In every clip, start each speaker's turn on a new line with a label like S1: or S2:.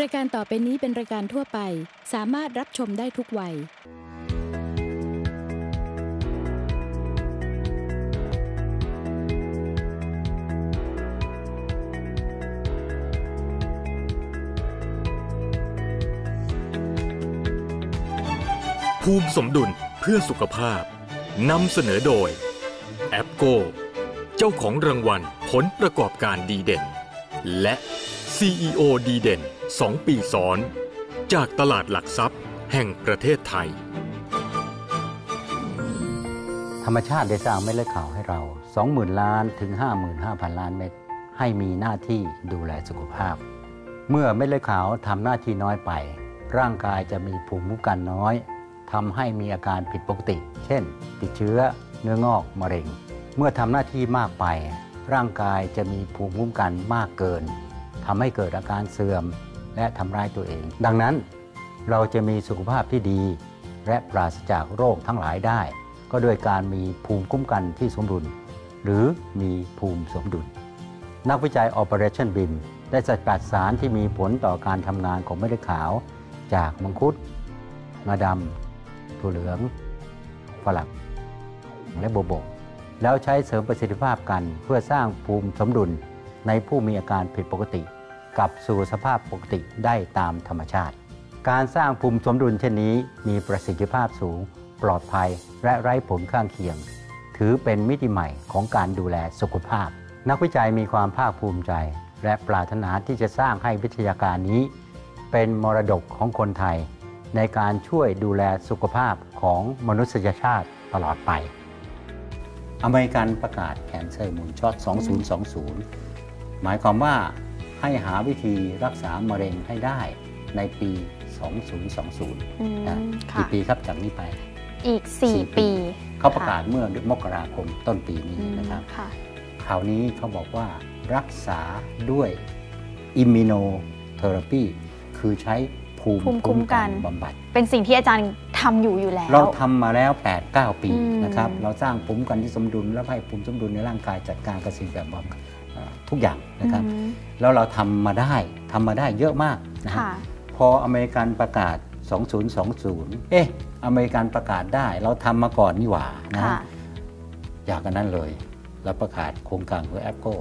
S1: รายการต่อไปนี้เป็นรายการทั่วไป สามารถรับชมได้ทุกวัย
S2: ภูมิสมดุลเพื่อสุขภาพนำเสนอโดย แอปโก เจ้าของรางวัลผลประกอบการดีเด่น และ CEO ดีเด่น 2ปีซ้อน จากตลาดหลักทรัพย์แห่งประเทศไทย
S3: ธรรมชาติได้สร้างเม็ดเลือดขาวให้เรา 20,000 ล้านถึง 55,000 ล้านเม็ดให้มีหน้าที่ดูแลสุขภาพ เมื่อเม็ดเลือดขาวทำหน้าที่น้อยไป ร่างกายจะมีภูมิคุ้มกันน้อยทำให้มีอาการผิดปกติ เช่น ติดเชื้อ เนื้องอก มะเร็ง เมื่อทำหน้าที่มากไป ร่างกายจะมีภูมิคุ้มกันมากเกินทำให้เกิดอาการเสื่อม และทำร้ายตัวเอง ดังนั้นเราจะมีสุขภาพที่ดี และปราศจากโรคทั้งหลายได้ ก็โดยการมีภูมิคุ้มกันที่สมดุล หรือมีภูมิสมดุล นักวิจัย Operation BIM ได้สกัดสารที่มีผลต่อการทำงานของเม็ดขาว จากมังคุดงาดำถั่วเหลืองฝรั่งและโบวบกแล้วใช้เสริมประสิทธิภาพกันเพื่อสร้างภูมิสมดุลในผู้มีอาการผิดปกติ กลับสู่สภาพปกติได้ตามธรรมชาติ การสร้างภูมิสมดุลเช่นนี้มีประสิทธิภาพสูง ปลอดภัยและไร้ผลข้างเคียง ถือเป็นมิติใหม่ของการดูแลสุขภาพ นักวิจัยมีความภาคภูมิใจ และปรารถนาที่จะสร้างให้วิทยาการนี้ เป็นมรดกของคนไทย ในการช่วยดูแลสุขภาพของมนุษยชาติตลอดไป อเมริกันประกาศแคนเซอร์มูลช็อต 2020 หมายความว่า ให้หาวิธีรักษามะเร็งให้ได้ในปี 2020
S4: อืม
S3: นะ
S4: ค่ะ
S3: กี่ปีครับจากนี้ไป
S4: อีก
S3: สี่
S4: 4
S3: ปี
S4: ปี
S3: เขาประกาศเมื่อมกราคมต้นปีนี้
S4: อืม
S3: นะครับ
S4: ค่ะ
S3: คราวนี้เขาบอกว่ารักษาด้วยอิมมิโนเทอราปีคือใช้ภูมิ
S4: ภูมิคุ้มกัน
S3: บำบัด
S4: เป็นสิ่งที่อาจารย์ทำอยู่อยู่แล้ว
S3: เราทำมาแล้ว 8-9 ปี
S4: อืม
S3: นะครับ เราสร้างภูมิคุ้มกันที่สมดุล แล้วให้ภูมิสมดุลในร่างกายจัดการกับสิ่งแบบบำบัดเอ่อ ทุกอย่างนะครับ
S4: อืม
S3: แล้วเราทำมาได้ทำมาได้เยอะมากนะฮะ
S4: ค่ะ
S3: พออเมริกันประกาศ 2020 เอ๊ะ อเมริกันประกาศได้ เราทำมาก่อนนี่หว่านะ
S4: ค่ะ
S3: อยากกันนั้นเลย แล้วประกาศโครงการของแอปโก้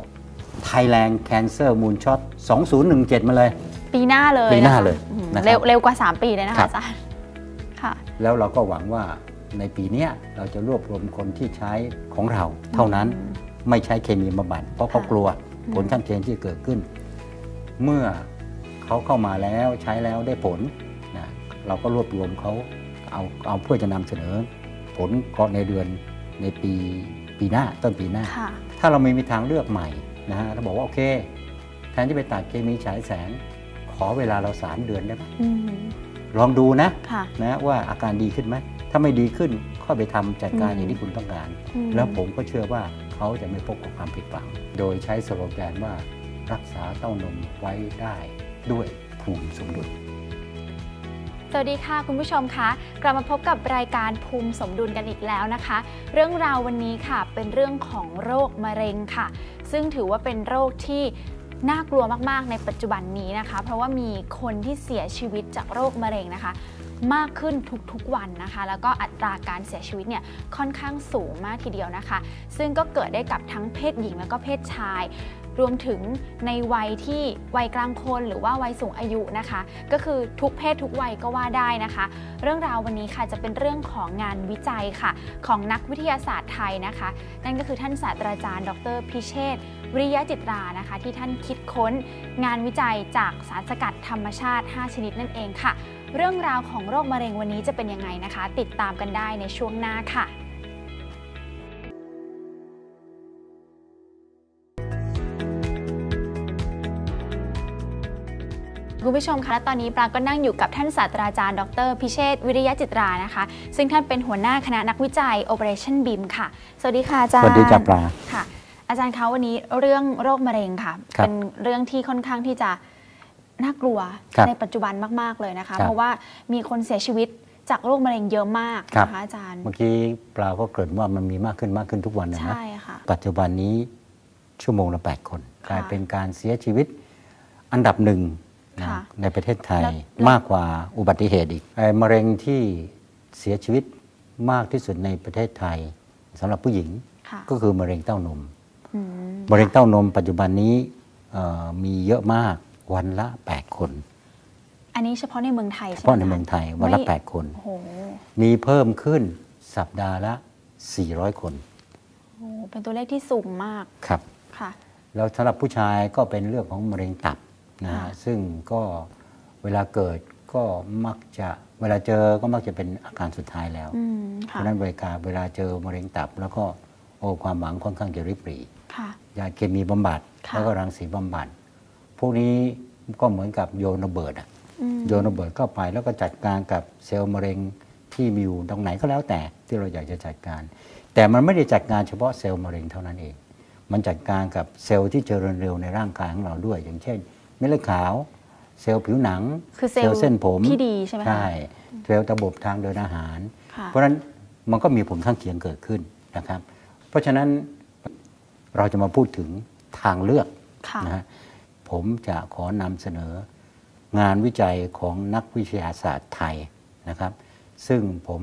S3: Thailand Cancer Moonshot 2017 มาเลย
S4: ปีหน้าเลย
S3: ปีหน้าะ
S4: คะ
S3: เลย
S4: อืม
S3: นะครับ
S4: เร็วเร็วกว่า 3 ปีเลยนะ
S3: ครั
S4: คะ
S3: บ
S4: อาจารย์ค่ะ
S3: แล้วเราก็หวังว่าในปีเนี้ยเราจะรวบรวมคนที่ใช้ของเราเท่านั้น
S4: อืม
S3: ไม่ใช้เคมีบำบัดเพราะเขา
S4: ค่ะ
S3: กลัว
S4: อืม
S3: ผลข้างเคียงที่เกิดขึ้น เมื่อเขาเข้ามาแล้วใช้แล้วได้ผลนะเราก็รวบรวมเขาเอาเอาเพื่อจะนำเสนอ ผลก็ในเดือนในปีปีหน้าต้นปีหน้า
S4: ค่ะ
S3: ถ้าเราไม่มีทางเลือกใหม่นะฮะเราบอกว่าโอเค แทนที่ไปตัดเคมีฉายแสง ขอเวลาเราสามเดือนได้ไหม
S4: อืม
S3: ลองดูนะ
S4: ค่ะ
S3: นะว่าอาการดีขึ้นไหมถ้าไม่ดีขึ้นค่อยไปทำจัดการ
S4: อืม
S3: อย่างที่คุณต้องการ
S4: อืม
S3: แล้วผมก็เชื่อว่า เขาจะไม่พบกับความผิดหวัง โดยใช้สโลแกนว่ารักษาเต้านมไว้ได้ด้วยภูมิสมดุล
S4: สวัสดีค่ะคุณผู้ชมคะ กลับมาพบกับรายการภูมิสมดุลกันอีกแล้วนะคะ เรื่องราววันนี้ค่ะเป็นเรื่องของโรคมะเร็งค่ะ ซึ่งถือว่าเป็นโรคที่น่ากลัวมากๆในปัจจุบันนี้นะคะ เพราะว่ามีคนที่เสียชีวิตจากโรคมะเร็งนะคะ มากขึ้นทุกๆวันนะคะ แล้วก็อัตราการเสียชีวิตเนี่ยค่อนข้างสูงมากทีเดียวนะคะ ซึ่งก็เกิดได้กับทั้งเพศหญิงแล้วก็เพศชายรวมถึงในวัยที่วัยกลางคนหรือว่าวัยสูงอายุนะคะ ก็คือทุกเพศทุกวัยก็ว่าได้นะคะ เรื่องราววันนี้ค่ะจะเป็นเรื่องของงานวิจัยค่ะ ของนักวิทยาศาสตร์ไทยนะคะ นั่นก็คือท่านศาสตราจารย์ ดร พิเชษวิริยะจิตรานะคะ ที่ท่านคิดค้นงานวิจัยจากสารสกัดธรรมชาติ 5 ชนิดนั่นเองค่ะ เรื่องราวของโรคมะเร็งวันนี้จะเป็นยังไงนะคะ ติดตามกันได้ในช่วงหน้าค่ะคุณผู้ชมคะและตอนนี้ปรางก็นั่งอยู่กับท่านศาสตราจารย์ ดร พิเชษฐ์วิริยะจิตรานะคะ ซึ่งท่านเป็นหัวหน้าคณะนักวิจัย Operation BIM ค่ะ สวัสดีค่ะอาจาร
S3: ส
S4: ย์
S3: วัสดีจ้าปลา
S4: ค่ะ อาจารย์คะวันนี้เรื่องโรคมะเร็งค่ะ
S3: ครับ
S4: เป็นเรื่องที่ค่อนข้างที่จะ น่ากลัว
S3: ครับ
S4: ในปัจจุบันมาก ๆ เลยนะคะ
S3: ครับ
S4: เพราะว่ามีคนเสียชีวิตจากโรคมะเร็งเยอะมาก
S3: ครับ
S4: นะคะอาจารย์
S3: เมื่อกี้ปลาก็เกริ่นว่ามันมีมากขึ้นมากขึ้นทุกวันนะนะ
S4: ใช่ค่ะ
S3: ปัจจุบันนี้ชั่วโมงละ 8 คน
S4: ค่ะ
S3: กลายเป็นการเสียชีวิตอันดับหนึ่งนะ
S4: ค่ะ
S3: ในประเทศไทย
S4: แล้วแล้ว
S3: มากกว่าอุบัติเหตุอีกไอ้มะเร็งที่เสียชีวิตมากที่สุดในประเทศไทยสำหรับผู้หญิง
S4: ค่ะ
S3: ก็คือมะเร็งเต้านม
S4: อืม
S3: มะเร็งเต้านมปัจจุบันนี้เอ่อมีเยอะมาก วันละ 8 คน
S4: อันนี้เฉพาะในเมืองไทย
S3: เฉ
S4: ใช่ไหม
S3: พาะใน
S4: ค
S3: เมืองไทยวันละ
S4: ไม่
S3: 8คน
S4: โอ้โห
S3: มีเพิ่มขึ้นสัปดาห์ละ 400 คน
S4: โอ้โหเป็นตัวเลขที่สูงมาก
S3: ครับ
S4: ค่ะ
S3: แล้วสำหรับผู้ชายก็เป็นเรื่องของมะเร็งตับนะฮะ
S4: ค่ะ
S3: ซึ่งก็เวลาเกิดก็มักจะเวลาเจอก็มักจะเป็นอาการสุดท้ายแล้ว
S4: อืม
S3: เพ
S4: ค่ะ
S3: ราะฉะนั้นเวลาเวลาเจอมะเร็งตับ แล้วก็โอ้ความหวังค่อนข้างจะริบหรี่
S4: ค่ะ
S3: ยาเคมีบำบัด
S4: ค่ะ
S3: แล้วก็รังสีบำบัด พวกนี้ก็เหมือนกับโยนระเบิดอะ
S4: อืม
S3: โยนระเบิดเข้าไปแล้วก็จัดการกับเซลล์มะเร็งที่มีอยู่ตรงไหนก็แล้วแต่ที่เราอยากจะจัดการ แต่มันไม่ได้จัดการเฉพาะเซลล์มะเร็งเท่านั้นเอง มันจัดการกับเซลล์ที่เจริญเร็วในร่างกายของเราด้วย อย่างเช่น เม็ดเลือดขาว เซลล์ผิวหนัง
S4: คือเซลล์
S3: เส้นผม
S4: ที่ดีใช่ไหมคะ
S3: ใช่เซลล์ระบบทางเดินอาหาร
S4: ค่ะ
S3: เพราะฉะนั้นมันก็มีผลข้างเคียงเกิดขึ้นนะครับ เพราะฉะนั้นเราจะมาพูดถึงทางเลือก
S4: ค่ะ
S3: นะฮะ ผมจะขอนำเสนองานวิจัยของนักวิทยาศาสตร์ไทยนะครับ ซึ่งผม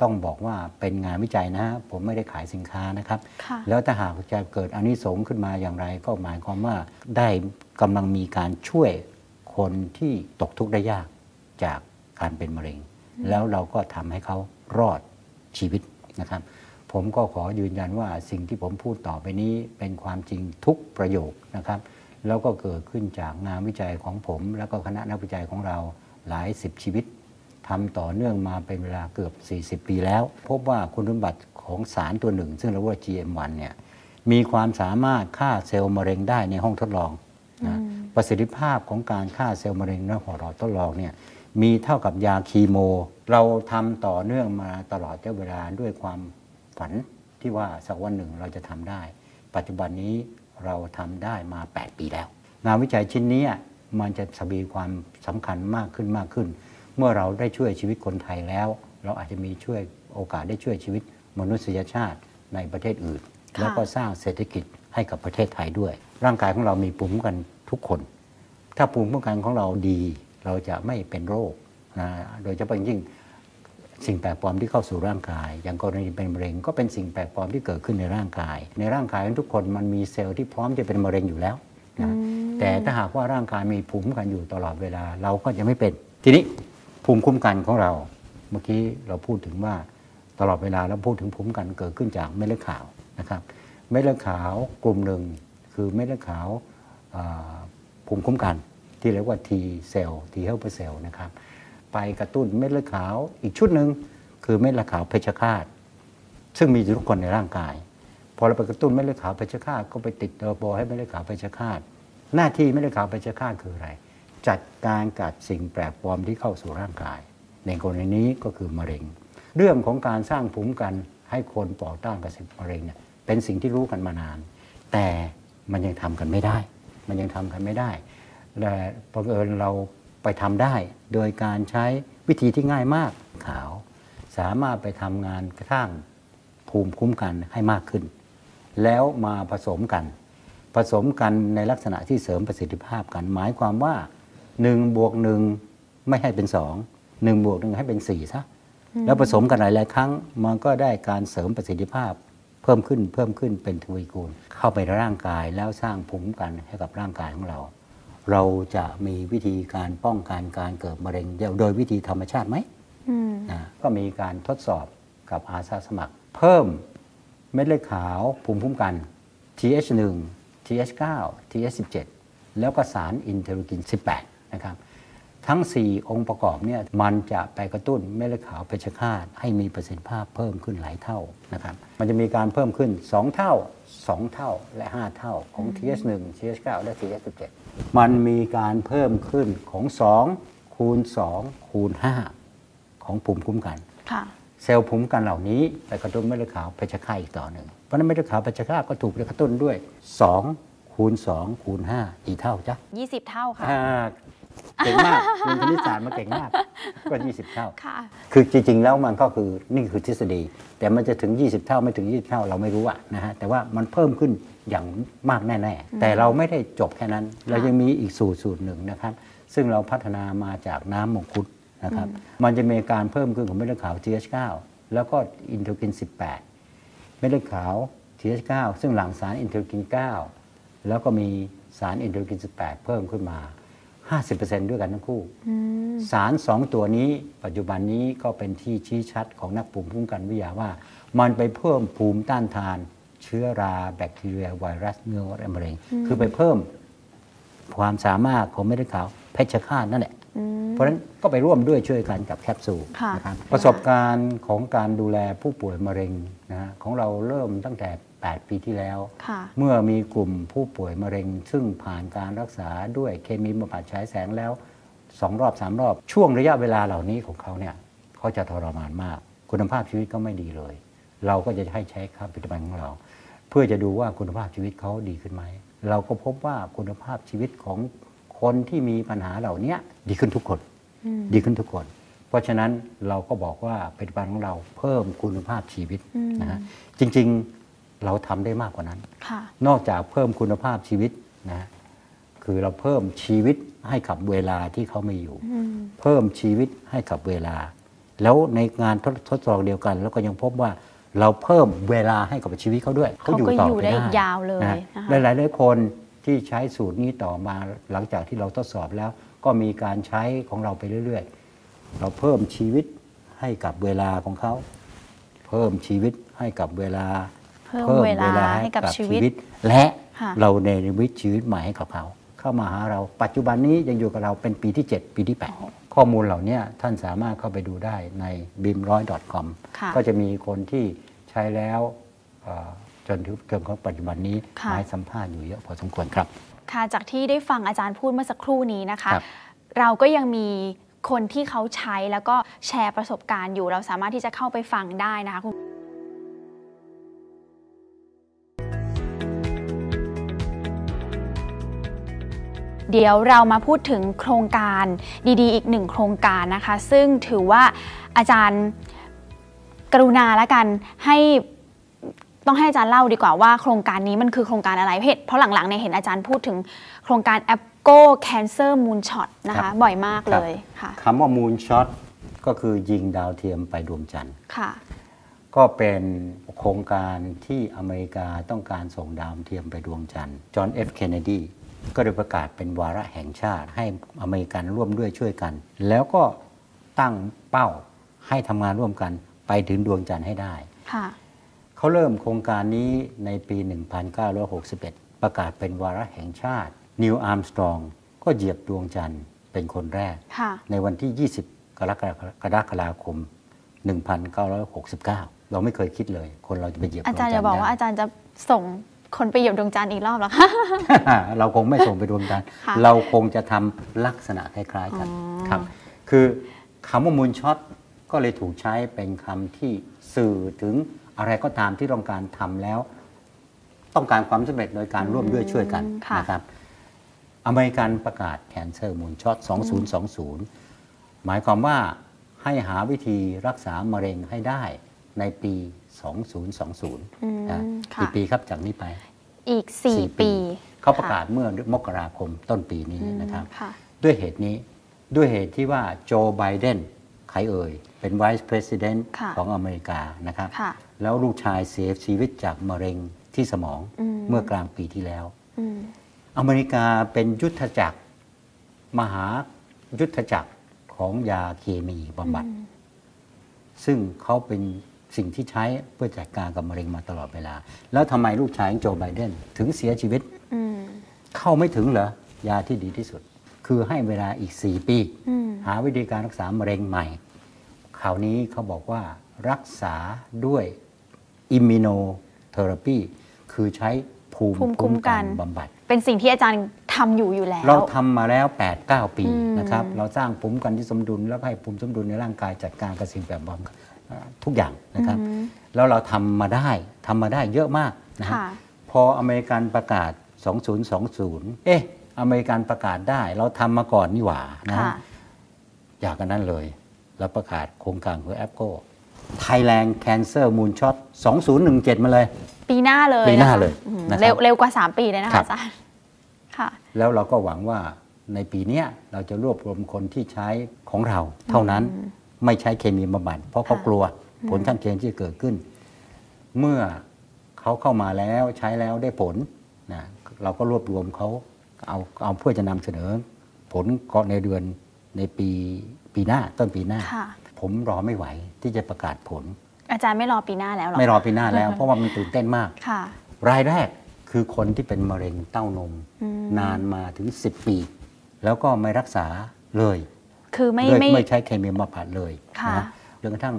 S3: ต้องบอกว่าเป็นงานวิจัยนะฮะผมไม่ได้ขายสินค้านะครับ
S4: ค่ะ
S3: แล้วถ้าหากจะเกิดอานิสงส์ขึ้นมาอย่างไร ก็หมายความว่าได้กำลังมีการช่วยคนที่ตกทุกข์ได้ยากจากการเป็นมะเร็ง แล้วเราก็ทำให้เขารอดชีวิตนะครับ ผมก็ขอยืนยันว่าสิ่งที่ผมพูดต่อไปนี้เป็นความจริงทุกประโยคนะครับ แล้วก็เกิดขึ้นจากงานวิจัยของผม แล้วก็คณะนักวิจัยของเราหลายสิบชีวิตทำต่อเนื่องมาเป็นเวลาเกือบ 40 ปีแล้ว พบว่าคุณสมบัติของสารตัวหนึ่ง ซึ่งเราเรียกว่า GM1 เนี่ยมีความสามารถฆ่าเซลล์มะเร็งได้ในห้องทดลองนะประสิทธิภาพของการฆ่าเซลล์มะเร็งในหลอดทดลองเนี่ยมีเท่ากับยาคีโม เราทำต่อเนื่องมาตลอดเวลาด้วยความฝันที่ว่าสักวันหนึ่งเราจะทำได้ ปัจจุบันนี้ เราทำได้มา 8 ปีแล้ว งานวิจัยชิ้นนี้มันจะสบีความสำคัญมากขึ้นมากขึ้น เมื่อเราได้ช่วยชีวิตคนไทยแล้ว เราอาจจะมีช่วยโอกาสได้ช่วยชีวิตมนุษยชาติในประเทศอื่น
S4: ค่ะ
S3: แล้วก็สร้างเศรษฐกิจให้กับประเทศไทยด้วย ร่างกายของเรามีภูมิคุ้มกันทุกคน ถ้าภูมิคุ้มกันของเราดี เราจะไม่เป็นโรคนะโดยเฉพาะอย่างยิ่ง สิ่งแปลกปลอมที่เข้าสู่ร่างกาย อย่างกรณีเป็นมะเร็งก็เป็นสิ่งแปลกปลอมที่เกิดขึ้นในร่างกาย ในร่างกายของทุกคนมันมีเซลล์ที่พร้อมจะเป็นมะเร็งอยู่แล้วนะแต่ถ้าหากว่าร่างกายมีภูมิคุ้มกันอยู่ตลอดเวลาเราก็จะไม่เป็น ทีนี้ภูมิคุ้มกันของเรา เมื่อกี้เราพูดถึงว่าตลอดเวลาเราพูดถึงภูมิคุ้มกันเกิดขึ้นจากเม็ดเลือดขาวนะครับเม็ดเลือดขาวกลุ่มหนึ่งคือเม็ดเลือดขาวอ่าภูมิคุ้มกันที่เรียกว่า T เซลล์ T helper cell นะครับ ไปกระตุ้นเม็ดเลือดขาว อีกชุดหนึ่งคือเม็ดเลือดขาวเพชฌฆาต ซึ่งมีอยู่ทุกคนในร่างกาย พอเราไปกระตุ้นเม็ดเลือดขาวเพชฌฆาตก็ไปติดระบบให้เม็ดเลือดขาวเพชฌฆาต หน้าที่เม็ดเลือดขาวเพชฌฆาตคืออะไร จัดการกับสิ่งแปลกปลอมที่เข้าสู่ร่างกาย ในกรณีนี้ก็คือมะเร็ง เรื่องของการสร้างภูมิคุ้มกันให้คนปอดต้านกับสิ่งมะเร็งเนี่ยเป็นสิ่งที่รู้กันมานาน แต่มันยังทำกันไม่ได้ มันยังทำกันไม่ได้และบังเอิญเรา ไปทำได้ โดยการใช้วิธีที่ง่ายมากขาว สามารถไปทำงานกระทั่งภูมิคุ้มกันให้มากขึ้น แล้วมาผสมกัน ผสมกันในลักษณะที่เสริมประสิทธิภาพกัน หมายความว่า1บวกหนึ่งไม่ให้เป็น 2 1บวกหนึ่งให้เป็น4ซะแล้วผสมกันหลายๆครั้งมันก็ได้การเสริมประสิทธิภาพเพิ่มขึ้นเพิ่มขึ้นเป็นทวีคูณเข้าไปในร่างกายแล้วสร้างภูมิคุ้มกันให้กับร่างกายของเรา เราจะมีวิธีการป้องกันการเกิดมะเร็งโดยวิธีธรรมชาติไหม
S4: อืม
S3: นะก็มีการทดสอบกับอาสาสมัคร เพิ่มเม็ดเลือดขาวภูมิคุ้มกัน TH1 TH9 TH17 แล้วก็สารอินเทอร์กิน 18 นะครับ ทั้ง 4 องค์ประกอบเนี่ยมันจะไปกระตุ้นเม็ดเลือดขาวเพชฌฆาตให้มีประสิทธิภาพเพิ่มขึ้นหลายเท่านะครับ มันจะมีการเพิ่มขึ้น 2 เท่า 2 เท่าและ 5 เท่าของ TH1 TH9 และ TH17 มันมีการเพิ่มขึ้นของ2คูณ2คูณ5ของภูมิคุ้มกัน
S4: ค่ะ
S3: เซลล์ภูมิคุ้มกันเหล่านี้ไปกระตุ้นเม็ดเลือดขาวเพชฌฆาตอีกต่อหนึ่งเพราะฉะนั้นเม็ดเลือดขาวเพชฌฆาตก็ถูกกระตุ้นด้วย 2 คูณ 2 คูณ 5 กี่เท่าจ๊ะ
S4: 20 เท่าค่ะ
S3: อ่า เก่งมากเรียนคณิตศาสตร์มาเก่งมากก็ 20 เท่า
S4: ค่ะ
S3: คือจริง ๆ แล้วมันก็คือนี่คือทฤษฎี แต่มันจะถึง 20 เท่าไม่ถึง 20 เท่าเราไม่รู้อะนะฮะแต่ว่ามันเพิ่มขึ้นอย่างมากแน่ ๆ แต่เราไม่ได้จบแค่นั้น เรายังมีอีกสูตรสูตรหนึ่งนะครับ ซึ่งเราพัฒนามาจากน้ำมงคุดนะครับมันจะมีการเพิ่มขึ้นของเม็ดเลือดขาว TH9 แล้วก็อินเทอร์กิน 18 เม็ดเลือดขาว TH9 ซึ่งหลั่งสารอินเทอร์กิน 9 แล้วก็มีสารอินเทอร์กิน 18 เพิ่มขึ้นมา 50%ด้วยกันทั้งคู่ สารสองตัวนี้ปัจจุบันนี้ก็เป็นที่ชี้ชัดของนักภูมิคุ้มกันวิทยาว่า มันไปเพิ่มภูมิต้านทาน เชื้อราแบคทีเรีย ไวรัสเนื้องอกและมะเร็ง คือไปเพิ่มความสามารถของเม็ดเลือดขาวเพชฌฆาตนั่นแหละ เพราะฉะนั้นก็ไปร่วมด้วยช่วยกันกับแคปซูล
S4: ค่ะ
S3: นะครับประสบการณ์ของการดูแลผู้ป่วยมะเร็งนะฮะของเราเริ่มตั้งแต่ 8 ปีที่แล้ว
S4: ค่ะ
S3: เมื่อมีกลุ่มผู้ป่วยมะเร็ง ซึ่งผ่านการรักษาด้วยเคมีบำบัดฉายแสงแล้วสองรอบสามรอบ ช่วงระยะเวลาเหล่านี้ของเขาเนี่ยเขาจะทรมานมาก คุณภาพชีวิตก็ไม่ดีเลย เราก็จะให้ใช้ค่าผลิตภัณฑ์ของเรา เพื่อจะดูว่าคุณภาพชีวิตเขาดีขึ้นไหมเราก็พบว่าคุณภาพชีวิตของคนที่มีปัญหาเหล่านี้ดีขึ้นทุกคน ดีขึ้นทุกคน เพราะฉะนั้นเราก็บอกว่าผลิตภัณฑ์ของเราเพิ่มคุณภาพชีวิตนะฮะจริง ๆ เราทำได้มากกว่านั้น
S4: ค่ะ
S3: นอกจากเพิ่มคุณภาพชีวิตนะคือเราเพิ่มชีวิตให้กับเวลาที่เขาไม่อยู่ เพิ่มชีวิตให้กับเวลา แล้วในงานทดทดสอบเดียวกัน แล้วก็ยังพบว่าเราเพิ่มเวลาให้กับชีวิตเขาด้วย
S4: เขาก็อยู่ได้อีกยาวเลย
S3: นะ
S4: นะคะ
S3: หลายๆหลายคนที่ใช้สูตรนี้ต่อมาหลังจากที่เราทดสอบแล้ว ก็มีการใช้ของเราไปเรื่อยๆ เราเพิ่มชีวิตให้กับเวลาของเขา เพิ่มชีวิตให้กับเวลา
S4: เพิ่มเวลาให้กับชีวิต
S3: และ
S4: ค่ะ
S3: เราในวิตชีวิตใหม่ให้กับเขา เข้ามาหาเราปัจจุบันนี้ยังอยู่กับเราเป็นปีที่ 7 ปีที่ 8 ข้อมูลเหล่านี้ท่านสามารถเข้าไปดูได้ใน b i m 1 0 0 com
S4: ค่ะ
S3: ก็จะมีคนที่ใช้แล้วเอ่อจนถึงจนของปัจจุบันนี้
S4: ค่ะ
S3: มาให้สัมภาษณ์อยู่เยอะพอสมควรครับ
S4: ค่ะจากที่ได้ฟังอาจารย์พูดเมื่อสักครู่นี้นะคะ
S3: ครับ
S4: เราก็ยังมีคนที่เขาใช้แล้วก็แชร์ประสบการณ์อยู่ เราสามารถที่จะเข้าไปฟังได้นะคะคุณ เดี๋ยวเรามาพูดถึงโครงการดีๆ อีกหนึ่งโครงการนะคะ ซึ่งถือว่าอาจารย์กรุณาแล้วกันให้ต้องให้อาจารย์เล่าดีกว่าว่าโครงการนี้มันคือโครงการอะไรเพราะเพราะหลังๆเนี่ยเห็นอาจารย์พูดถึงโครงการ a p p o Cancer Moonshot นะ
S3: ครั
S4: คะ
S3: บ
S4: บ่อยมากเลยค่ะ
S3: คำว่ามูลช็อตก็คือยิงดาวเทียมไปดวงจันทร์
S4: ค่ะ
S3: ก็เป็นโครงการที่อเมริกาต้องการส่งดาวเทียมไปดวงจันทร์จอห์นเอฟเคนเนดี ก็ได้ประกาศเป็นวาระแห่งชาติ ให้อเมริกันร่วมด้วยช่วยกัน แล้วก็ตั้งเป้าให้ทำงานร่วมกันไปถึงดวงจันทร์ให้ได้
S4: ค่ะ
S3: เขาเริ่มโครงการนี้ในปี 1961 ประกาศเป็นวาระแห่งชาติ นิวอาร์มสตรองก็เหยียบดวงจันทร์เป็นคนแรก
S4: ค่ะ
S3: ในวันที่ 20กรกฎากรกฎาคม 1969 เราไม่เคยคิดเลย คนเราจะไปเหยียบ
S4: อาจารย์
S3: ด
S4: จะ
S3: วง
S4: บอกว่า
S3: ได้
S4: อาจารย์จะส่ง คนไปเหยียบดวงจันทร์อีกรอบเหรอคะ
S3: เราคงไม่ส่งไปดวงจันทร์
S4: ค่ะ
S3: เราคงจะทำลักษณะคล้ายๆกัน
S4: อ๋อ
S3: ครับ คือคำว่ามูลช็อตก็เลยถูกใช้เป็นคำที่สื่อถึงอะไรก็ตามที่ต้องการทำแล้ว ต้องการความสำเร็จโดยการร่วมด้วยช่วยกัน
S4: ค่ะ
S3: นะครับ อเมริกันประกาศแคนเซอร์มูลช็อต 2020 หมายความว่าให้หาวิธีรักษามะเร็งให้ได้ ในปี 2020
S4: ม
S3: นะ
S4: ค่ะ
S3: กี่ปีครับจากนี้ไป
S4: อีก
S3: สี่
S4: 4ปี
S3: เขาประกาศเมื่อมกราคมต้นปีนี้นะครับ
S4: ค่ะ
S3: ด้วยเหตุนี้ด้วยเหตุที่ว่าโจไบเดนใครเอ่ย เป็นวิ c e เพรสิดเนนต์
S4: ค่ะ
S3: ของอเมริกานะครับ
S4: ค่ะ
S3: แล้วลูกชายเสียชีวิตจากมะเร็งที่สมอง
S4: อืม
S3: เมื่อกลางปีที่แล้ว
S4: อืม
S3: อเมริกาเป็นยุทธจักร มหายุทธจักรของยาเคมีบำบัด ซึ่งเขาเป็น สิ่งที่ใช้เพื่อจัดการกับมะเร็งมาตลอดเวลา แล้วทำไมลูกชายของโจไบเดนถึงเสียชีวิต
S4: อืม
S3: เข้าไม่ถึงเหรอยาที่ดีที่สุด คือให้เวลาอีก 4 ปี
S4: อืม
S3: หาวิธีการรักษามะเร็งใหม่คราวนี้เขาบอกว่ารักษาด้วยอิมมิโนเทอราปีคือใช้ภูมิ
S4: ภูมิคุ้
S3: คุ้ม
S4: มกั
S3: กัน
S4: น
S3: บำบัด
S4: เป็นสิ่งที่อาจารย์ทำอยู่อยู่แล้ว
S3: เราทำมาแล้ว 8-9 ปี
S4: อืม
S3: นะครับ เราสร้างภูมิคุ้มกันที่สมดุลแล้วก็ให้ภูมิสมดุลในร่างกายจัดการกับสิ่งแปลกปลอมเอ่อ ทุกอย่างนะครับ
S4: อืม
S3: แล้วเราทำมาได้ทำมาได้เยอะมากนะฮะ
S4: ค่ะ
S3: พออเมริกันประกาศ 2020 เอ๊ะ อเมริกันประกาศได้ เราทำมาก่อนนี่หว่านะ
S4: ค่ะ
S3: อยากกันนั้นเลย แล้วประกาศโครงการของแอปโก้ Thailand Cancer Moonshot 2017 มาเลย
S4: ปีหน้าเลย
S3: ปีหน้าะ
S4: คะ
S3: เลย
S4: อืม
S3: นะครับ
S4: เร็วเร็วกว่า 3 ปีเลยนะ
S3: ครั
S4: คะ
S3: บ
S4: อาจารย์ค่ะ
S3: แล้วเราก็หวังว่าในปีเนี้ยเราจะรวบรวมคนที่ใช้ของเราเท่านั้น ไม่ใช้เคมีบำบัดเพราะเขา
S4: ค่ะ
S3: กลัวผลข้างเคียงที่จะเกิดขึ้น เมื่อเขาเข้ามาแล้วใช้แล้วได้ผลนะเราก็รวบรวมเขาเอาเอาเพื่อจะนำเสนอ ผลก็ในเดือนในปีปีหน้าต้นปีหน้า
S4: ค่ะ
S3: ผมรอไม่ไหวที่จะประกาศผล
S4: อาจารย์ไม่รอปีหน้าแล้วหรอ
S3: ไม่รอปีหน้าแล้วเพราะว่ามันตื่นเต้นมาก
S4: ค่ะ
S3: รายแรกคือคนที่เป็นมะเร็งเต้านม
S4: อืม
S3: นานมาถึง 10 ปี แล้วก็ไม่รักษาเลย
S4: คือไม่
S3: ด้วย
S4: ไม่
S3: ไม่ใช้เคมีบำบัดเลย
S4: ค่ะ
S3: นะจนกระทั่ง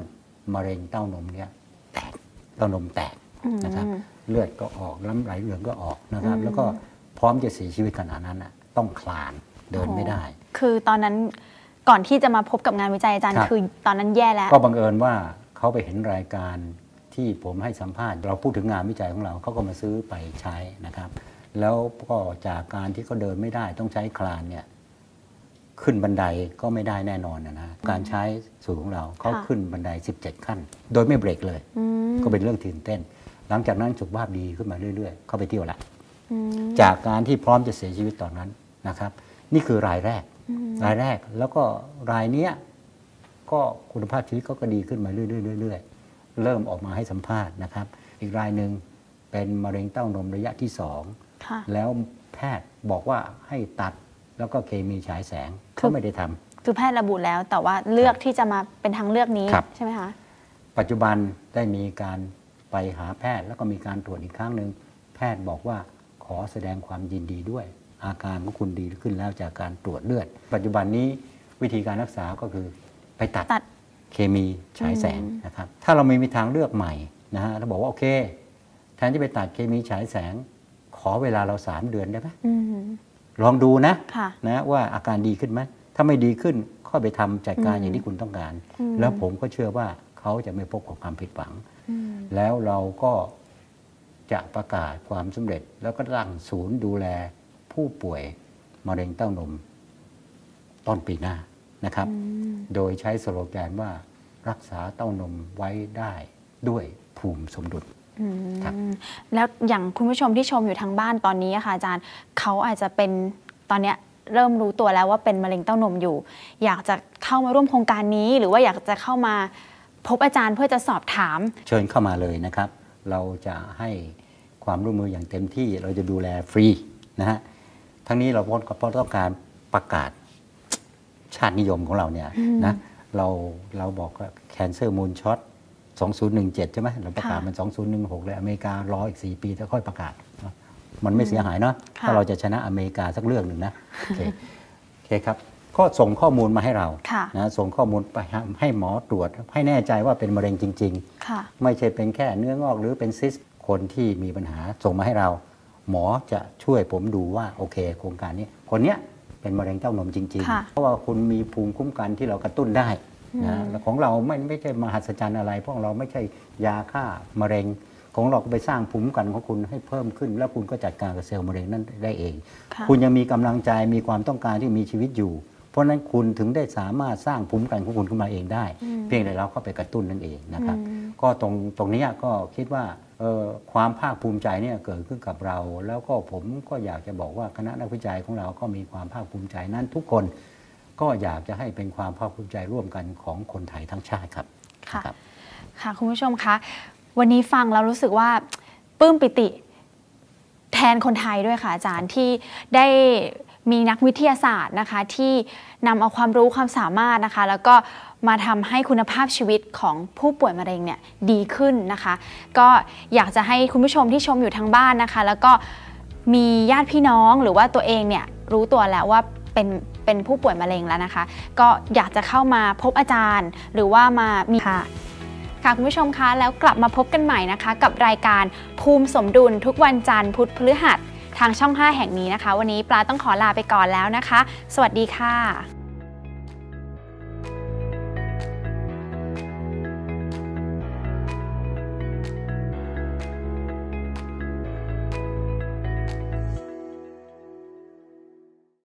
S3: มะเร็งเต้านมเนี่ยแตกเต้านมแตก
S4: อืม
S3: นะครับ เลือดก็ออกน้ำไหลเหลืองก็ออกนะครับ
S4: อืม
S3: แล้วก็พร้อมจะเสียชีวิตขนาดนั้นน่ะต้องคลานเดินไม่ได้
S4: คือตอนนั้นก่อนที่จะมาพบกับงานวิจัยอาจารย์
S3: ครับ
S4: คือตอนนั้นแย่แล้ว
S3: ก็บังเอิญว่าเขาไปเห็นรายการที่ผมให้สัมภาษณ์ เราพูดถึงงานวิจัยของเราเขาก็มาซื้อไปใช้นะครับ แล้วก็จากการที่เขาเดินไม่ได้ต้องใช้คลานเนี่ย ขึ้นบันไดก็ไม่ได้แน่นอนนะนะการใช้สูตรของเราเขา
S4: ค่ะ
S3: ขึ้นบันได 17 ขั้น โดยไม่เบรกเลย
S4: อืม
S3: ก็เป็นเรื่องตื่นเต้น หลังจากนั้นสุขภาพดีขึ้นมาเรื่อยๆ เข้าไปเที่ยวละ
S4: อืม
S3: จากการที่พร้อมจะเสียชีวิตตอนนั้นนะครับ นี่คือรายแรก
S4: อืม
S3: รายแรกแล้วก็รายเนี้ยก็คุณภาพชีวิตเขาก็ดีขึ้นมาเรื่อยๆเรื่อยๆเริ่มออกมาให้สัมภาษณ์นะครับ อีกรายหนึ่งเป็นมะเร็งเต้านมระยะที่สอง
S4: ค่ะ
S3: แล้วแพทย์บอกว่าให้ตัด แล้วก็เคมีฉายแสง
S4: คือ
S3: เขาไม่ได้ทำ
S4: คือแพทย์ระบุแล้วแต่ว่าเลือกที่จะมาเป็นทางเลือกนี้
S3: ครับ
S4: ใช่ไหมคะ
S3: ปัจจุบันได้มีการไปหาแพทย์แล้วก็มีการตรวจอีกครั้งหนึ่งแพทย์บอกว่าขอแสดงความยินดีด้วย อาการของคุณดีขึ้นแล้วจากการตรวจเลือด ปัจจุบันนี้วิธีการรักษาก็คือไปตัด
S4: ตัด
S3: เคมีฉายแสง
S4: อืม
S3: นะครับถ้าเราไม่มีทางเลือกใหม่นะฮะเราบอกว่าโอเค แทนที่ไปตัดเคมีฉายแสง ขอเวลาเราสามเดือนได้ไหม
S4: อืม
S3: ลองดูนะ
S4: ค่ะ
S3: นะว่าอาการดีขึ้นไหมถ้าไม่ดีขึ้นค่อยไปทำจัดการ
S4: อืม
S3: อย่างที่คุณต้องการ
S4: อืม
S3: แล้วผมก็เชื่อว่าเขาจะไม่พบกับความผิดหวัง
S4: อืม
S3: แล้วเราก็จะประกาศความสำเร็จ แล้วก็ตั้งศูนย์ดูแลผู้ป่วยมะเร็งเต้านมต้นปีหน้านะครับ
S4: อืม
S3: โดยใช้สโลแกนว่ารักษาเต้านมไว้ได้ด้วยภูมิสมดุล
S4: อืม
S3: ครับ
S4: แล้วอย่างคุณผู้ชมที่ชมอยู่ทางบ้านตอนนี้อะค่ะอาจารย์เขาอาจจะเป็นตอนเนี้ยเริ่มรู้ตัวแล้วว่าเป็นมะเร็งเต้านมอยู่ อยากจะเข้ามาร่วมโครงการนี้ หรือว่าอยากจะเข้ามาพบอาจารย์เพื่อจะสอบถาม
S3: เชิญเข้ามาเลยนะครับ เราจะให้ความร่วมมืออย่างเต็มที่เราจะดูแลฟรีนะฮะทั้งนี้เราเพราะต้องการประกาศชาตินิยมของเราเนี่ยนะเราเราบอกว่า Cancer Moonshot 2017 ใช่ไหมเราประกาศ
S4: ค่ะ
S3: มัน 2016 เลยอเมริการออีก 4 ปีแล้วค่อยประกาศเนอะมันไม่เสียหายเนาะ
S4: ค่ะ
S3: ถ้าเราจะชนะอเมริกาสักเรื่องหนึ่งนะโอเคโอเคครับก็ส่งข้อมูลมาให้เรา
S4: ค่ะ
S3: นะส่งข้อมูลไปให้หมอตรวจ ให้แน่ใจว่าเป็นมะเร็งจริงๆ
S4: ค่ะ
S3: ไม่ใช่เป็นแค่เนื้องอกหรือเป็นซิสคนที่มีปัญหาส่งมาให้เรา หมอจะช่วยผมดูว่าโอเค โครงการนี้คนเนี้ยเป็นมะเร็งเต้านมจริง
S4: ค่ะ
S3: ๆเพราะว่าคุณมีภูมิคุ้มกันที่เรากระตุ้นได้
S4: อื
S3: นะ
S4: ม
S3: แล้วของเราไม่ไม่ใช่มหัศจรรย์อะไรเพราะเราไม่ใช่ยาฆ่ามะเร็ง ของเราก็ไปสร้างภูมิคุ้มกันของคุณให้เพิ่มขึ้น แล้วคุณก็จัดการกับเซลล์มะเร็งนั้นได้เอง
S4: ค่ะ
S3: คุณยังมีกำลังใจมีความต้องการที่มีชีวิตอยู่ เพราะฉะนั้นคุณถึงได้สามารถสร้างภูมิคุ้มกันของคุณขึ้นมาเองได้
S4: อืม
S3: เพียงแต่เราเข้าไปกระตุ้นนั่นเองนะครับ
S4: อืม
S3: ก็ตรงตรงเนี้ยก็คิดว่าเอ่อความภาคภูมิใจเนี่ยเกิดขึ้นกับเรา แล้วก็ผมก็อยากจะบอกว่าคณะนักวิจัยของเราก็มีความภาคภูมิใจนั้นทุกคน ก็อยากจะให้เป็นความภาคภูมิใจร่วมกันของคนไทยทั้งชาติครับ
S4: ค่ะ
S3: นะครับ
S4: ค่ะคุณผู้ชมคะวันนี้ฟังแล้วรู้สึกว่าปลื้มปิติแทนคนไทยด้วยค่ะอาจารย์ที่ได้มีนักวิทยาศาสตร์นะคะ ที่นำเอาความรู้ความสามารถนะคะ แล้วก็มาทำให้คุณภาพชีวิตของผู้ป่วยมะเร็งเนี่ยดีขึ้นนะคะ ก็อยากจะให้คุณผู้ชมที่ชมอยู่ทางบ้านนะคะ แล้วก็มีญาติพี่น้องหรือว่าตัวเองเนี่ยรู้ตัวแล้วว่าเป็น เป็นผู้ป่วยมะเร็งแล้วนะคะ ก็อยากจะเข้ามาพบอาจารย์ หรือว่ามามีค่ะค่ะคุณผู้ชมคะแล้วกลับมาพบกันใหม่นะคะ กับรายการภูมิสมดุลทุกวันจันทร์พุธพฤหัสทางช่อง 5 แห่งนี้นะคะ วันนี้ปลาต้องขอลาไปก่อนแล้วนะคะ สวัสดีค่ะ